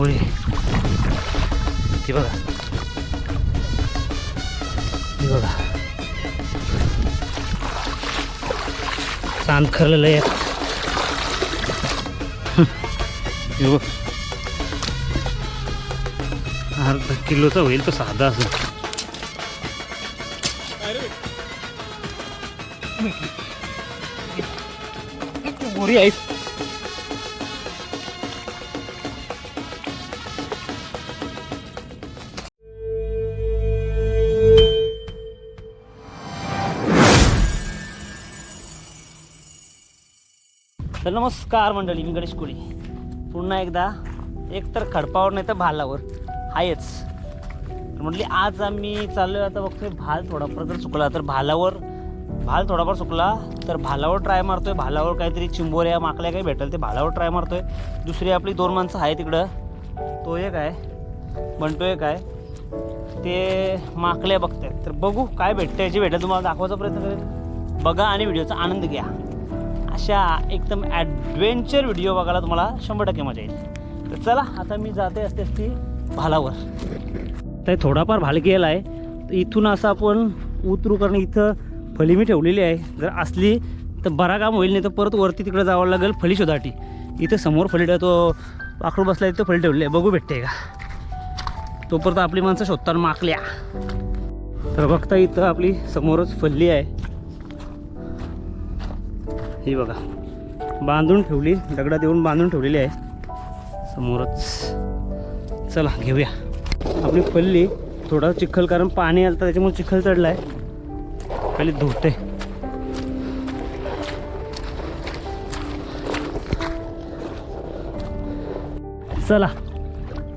चिंबोरी ती बघा. ती बघा. चांद खरलेलं आहे. बघ. अर्धा किलोचा होईल तो साधा असं मोरी आहे. तर नमस्कार मंडळी मी गणेश कोळी पुन्हा एकदा एक तर खडपावर नाही तर भालावर. आहेच तर म्हटली आज आम्ही चाललो आता बघतोय भाल थोडाफार जर चुकला तर भालावर. भाल थोडाफार चुकला तर भालावर ट्राय मारतोय. भालावर काहीतरी चिंबोऱ्या माकल्या काही भेटेल ते भालावर ट्राय मारतोय. दुसरी आपली दोन माणसं आहे तिकडं तो एक आहे. म्हणतो एक आहे. ते माकल्या बघतायत. तर बघू काय भेटतं याची भेटेल तुम्हाला दाखवायचा प्रयत्न करेल बघा आणि व्हिडिओचा आनंद घ्या. अशा एकदम ॲडव्हेंचर व्हिडिओ बघायला तुम्हाला शंभर टक्के मजा येईल. तर चला आता मी जाते असते असती भालावर. तर थोडाफार भाल गेला आहे तर इथून असं आपण उतरू कारण इथं फली मी ठेवलेली आहे. जर असली तर बरा काम होईल नाही तर परत वरती तिकडे जावं लागेल फली शोधाटी इथं समोर फली तो आकडू बसला इथं फली ठेवली आहे. बघू भेटते का? तोपर्यंत आपली माणसं शोधताना माकल्या. तर बघता इथं आपली समोरच फल्ली आहे. ही बघा. बांधून ठेवली दगडा देऊन बांधून ठेवलेली आहे. समोरच. चला घेऊया. आपली पल्ली थोडा चिखल कारण पाणी आलं तर त्याच्यामुळे चिखल चढला आहे खाली धुते. चला.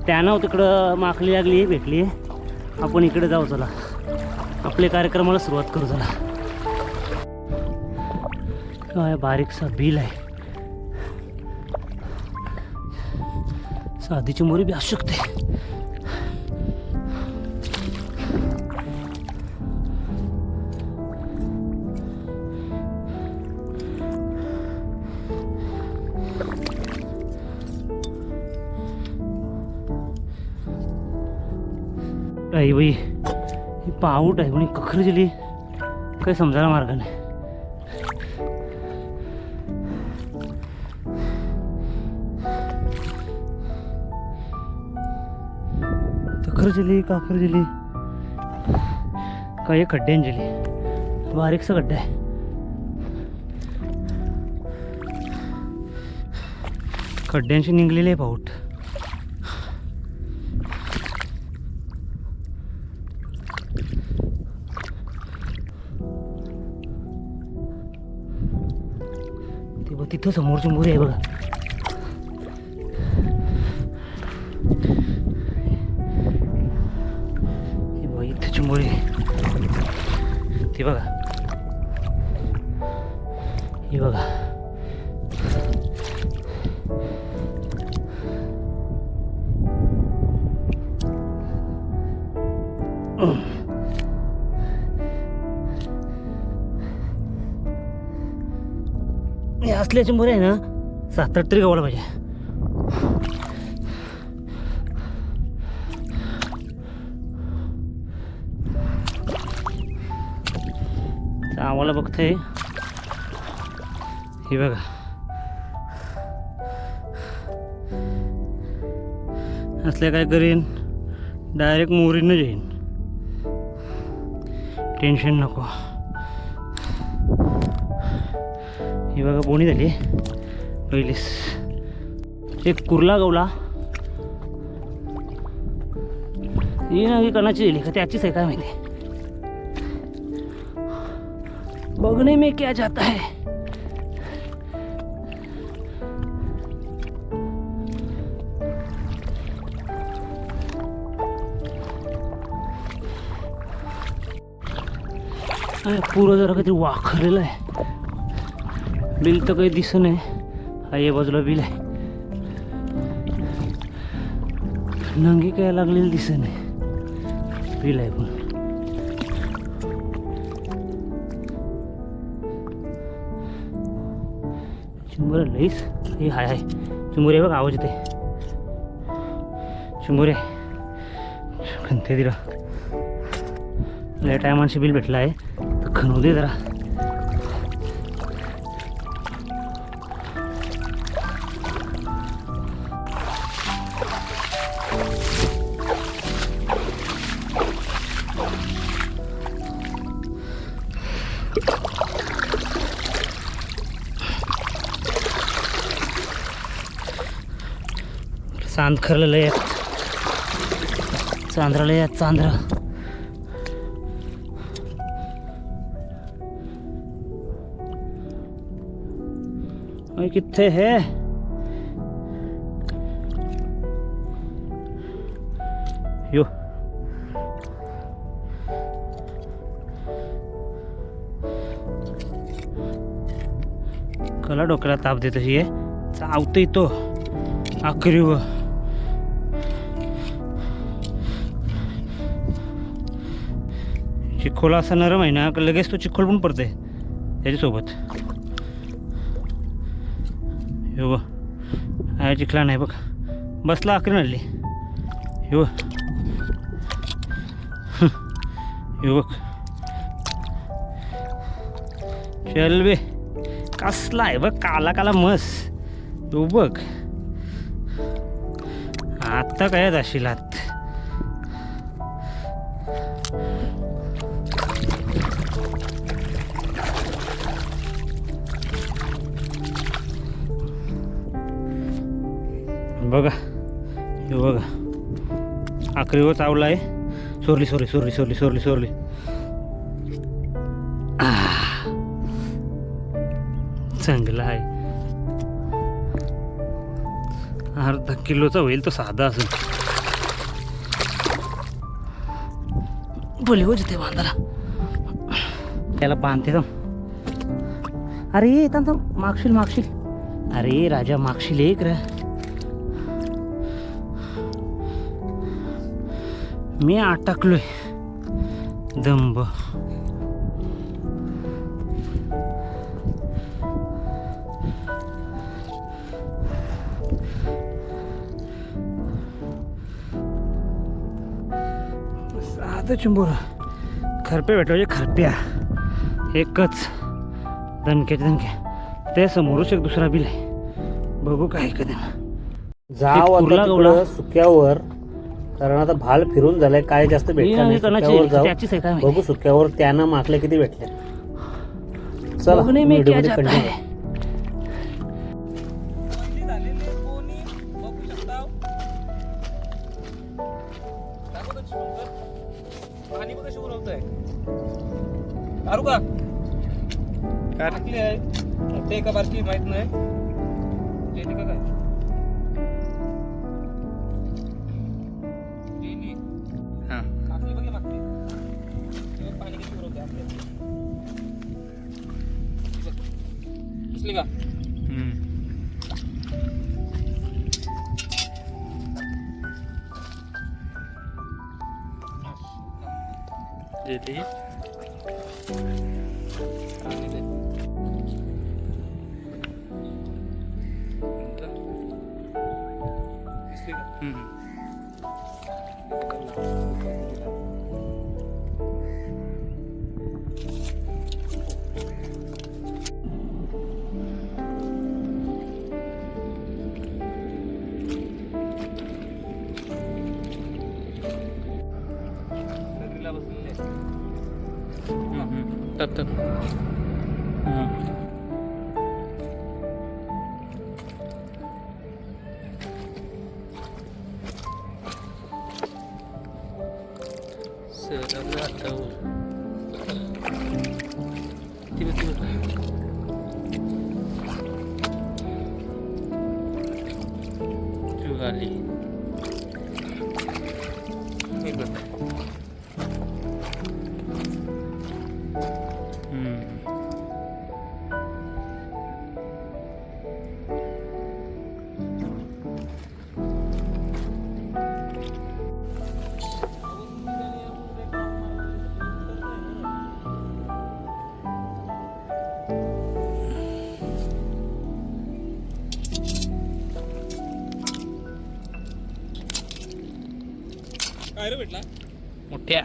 त्यानं तिकडं माखली लागली भेटली. आपण इकडे जाऊ चला. आपल्या कार्यक्रमाला सुरुवात करू चला. काय बारीकसा बिल आहे साधीची मोरी बी असू शकते आई बाई ही पाऊट आहे कोणी कखर दिली काही समजायला मार्ग नाही तखर दिली काही खड्ड्यान दिली बारीकसा खड्डा आहे. खड्ड्यांशी निघलेले आहे पाऊट ते बघ तिथं समोरची मोरी आहे बघा. बघा ती बघा. ही बघा. हे असल्या चिंबोरी आहे ना सात आठ तरी गावाला पाहिजे. आम्हाला बघतंय. हे बघा. असल्या काय करीन? डायरेक्ट मोरीनं जाईन. टेन्शन नको. ही बघा बोणी झाली. पहिलीच. एक कुर्ला गवला. ही ना ही कणाची दिली का? त्याचीच आहे काय माहिती? बघने में क्या जाता है। अरे, पुरं जरा काहीतरी वाखरलेलं आहे बिल तर काही दिसत नाही। हा या बाजूला बिल आहे नंगी काय लागलेली दिसत नाही। बिल आहे पण चिंबर लईच हे हाय हाय. चिंबोरी आहे बघ आवाज येते शंभर आहे खणते दिला लय टायमांशी बिल भेटला आहे तर खणू दे जरा. चांदखरलेलं आहे. चांद्राला या चांद्रा. ओए है? यो. कला डोक्याला ताप देत अशी आहे चावतोय तो. आखरी चिखोला असा नरम आहे ना का लगेच तो चिखोल पण पडते त्याच्यासोबत हो बघ चिखला नाही बघ. बसला आखरी नडली. हो हो बघ. चल बे. कसला आहे बघ काला काला मस. तू बघ. आत्ता काय जाशील आत? बघा. हे बघा. आखरीवर चावला आहे. सोरली सोरली सोरली सोरली सोरली सोरली. चांगला आहे. अर्धा किलोचा होईल तो साधा असेल. बोले हो जिथे बांधाला. त्याला बांधते थांब. अरे येतात मागशील मागशील. अरे राजा मागशील एक रे मी अटकलोय. दंब साधं चिंबोर. खरप्या भेटवायचे खरप्या. एकच. दणक्याच्या दणक्या त्या समोरच एक दुसरा बिल आहे. बघू काय कधी जाव कुर्ला आता गवळा. तिकडं सुक्यावर. कारण आता भाल फिरून झालाय काय जास्त भेटलं नाही सुक्यावर जाऊ. बघू सुक्यावर त्यानं माकले किती भेटले. चला व्हिडिओ कंटिन्यू है का टाकली आहे. ते का बारकी माहीत नाही. दिसली का? गेली टप टप सरळ आठव ती बघ, ती बघ. काय रे भेटला. मोठ्या.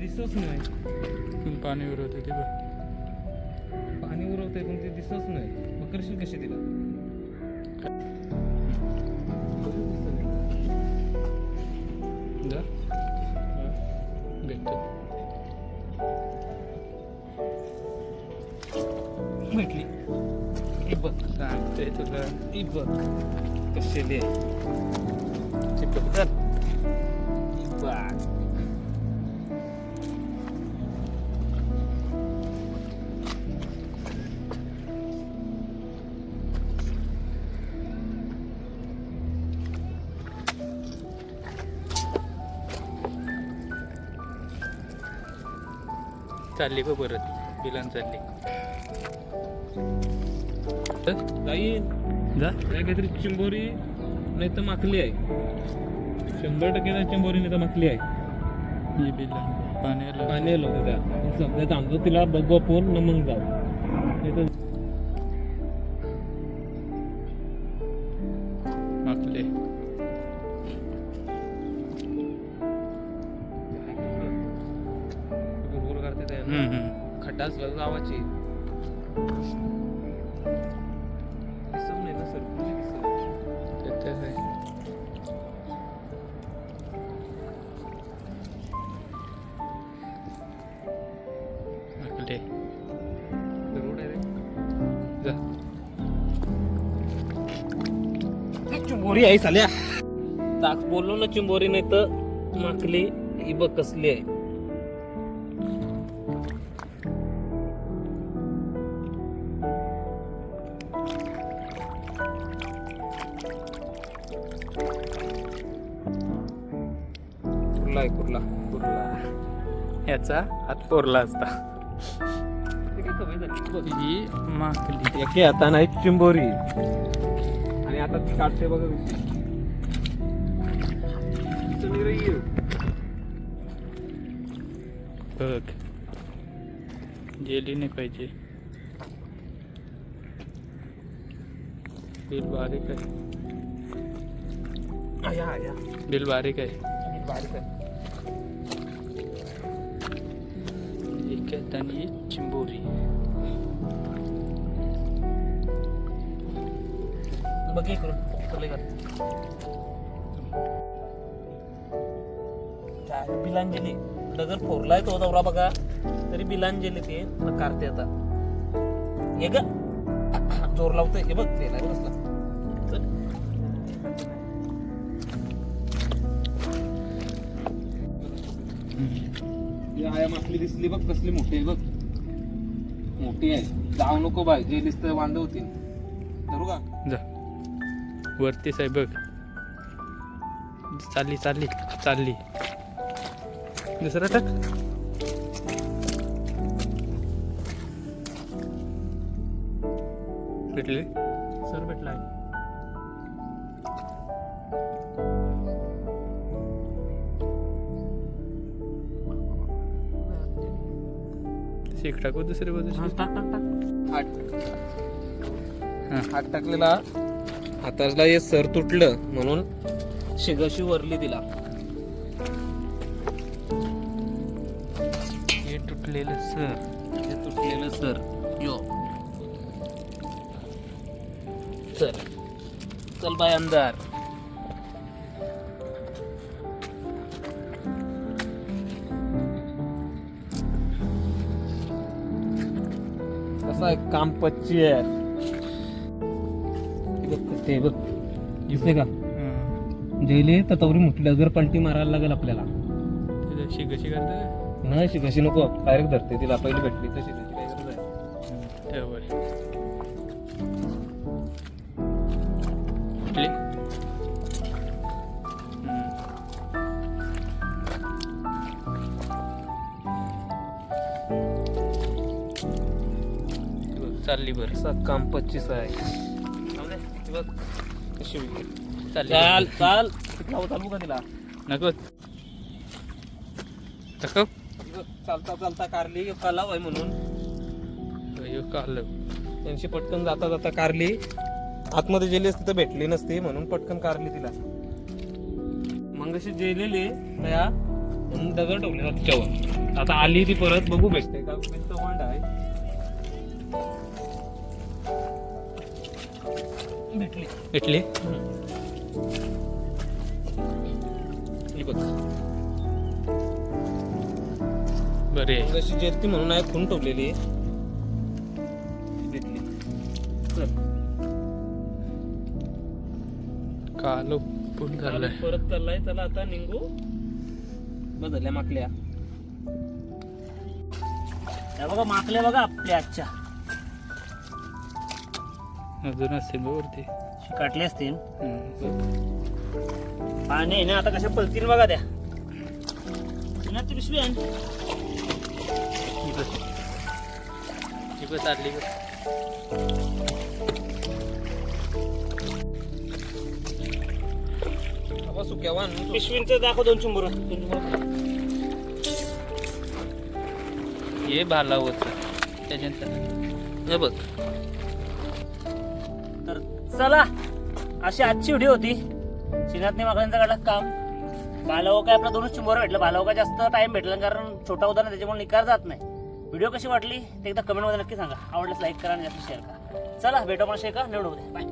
दिसतच नाही. पाणी उरवत ते बघ. पाणी उरवतंय पण ते दिसतच नाही. मग करशील कशी तिला? भेटली. ही बघ सांगते तुला ही बघ कशी दे चिपक चल बघ चालली बघ परत बिलान चालली जाईल जा. काय काहीतरी चिंबोरी नाही तर माकली आहे. शंभर टक्के त्या चिंबोरी नाही तर माकली आहे. ही बिलान पाण्याला पाणी आलं होतं त्या. समजा थांबतो तिला बघू आपण न मग जाऊ. नाही तर चिंबोरी आहे साल्या. ताक बोललो ना चिंबोरी नाही तर माकली ही बघ कसली आहे. कुर्ला आहे कुर्ला. कुर्ला. याचा हात पोरला असता. ही माकली. आता नाही चिंबोरी. आता ती काढते बघा कशी. चली है. बघ गेली नाही पाहिजे बिल बारीक आहे आया, आया. बिल बारीक आहे बारीक आहे. एक आणि चिंबोरी बघ इकडून. तुला कर बिलांजली? डगर फोरलाय तो दौरा बघा. तरी बिलांजली ते कारते आता. हे ग. जोर लावतोय. हे बघ तेला बसला चल. आपली दिसली बघ कसली मोठी आहे बघ. मोठी आहे. जाऊ नको बाय जे दिसतं वांद होतील. धरू का? जा वरती साहेब बघ. चालली चालली चालली. दुसरा टाक. भेटले? सर भेटलाय शेक टाकू दुसऱ्या बाजूची? टाक टाक टाक. हात. हां. हात टाकलेला. हाताला हे सर तुटलं म्हणून शिगाशी वरली दिला. हे तुटलेलं सर. हे तुटलेलं सर. यो. चल चल बाय अंधार. कसा काम पच्ची आहे. बघ, ते बघ. दिसते का? जेली तर तवरी मोठी डगर पलटी मारायला लागेल आपल्याला. त्याची कशी करता नाही अशी कशी नको. डायरेक्ट धरते तिला. पहिली भेटली तशी त्याची काय गरज आहे त्यावर कुठली? चालली बर. असा काम पच्चीस आहे. कशी होईल. चालली. चाल चाल. चालू का तिला? नको चालता चालता कारली कलाव आहे म्हणून. काल. त्यांची पटकन जाता जाता कारली. आतमध्ये गेली असती तर भेटली नसती म्हणून पटकन कारली तिला. मग अशी जेलेली त्या म्हणून दगड ठेवले तिच्यावर. आता आली ती परत बघू भेटते का? वांड आहे. भेटली. भेटली? बरे. अशी जेलती म्हणून आहे खून ठेवलेली भेटली. काल पूर्ण झालंय. परत चाललाय. चला आता निघू बदलल्या माकल्या. त्या बघा माकल्या बघा आपल्या आजच्या. अजून असतील बघ वरती. काटले असतील. पाणी आहे ना आता कशा पलतील बघा त्या. ती पिशवी आहे. ही बस. ही बस आली बघ बाबा सुक्या वाहन पिशवींचं दाखव दोन चुंबर. ये भाला होत त्याच्यानंतर. हे बघ. चला. अशी आजची व्हिडिओ होती. श्रीनाथने मागण्यांचा काढला काम. बालाव काय आपला दोनच चुंबर भेटलं. बालाव काय जास्त टाइम भेटला कारण छोटा उदाहरण त्याच्यामुळे निकार जात नाही. व्हिडिओ कशी वाटली ते एकदा कमेंटमध्ये नक्की सांगा. आवडल्यास लाईक करा आणि जास्त शेअर करा. चला भेटू मला शेका निवडू दे बाय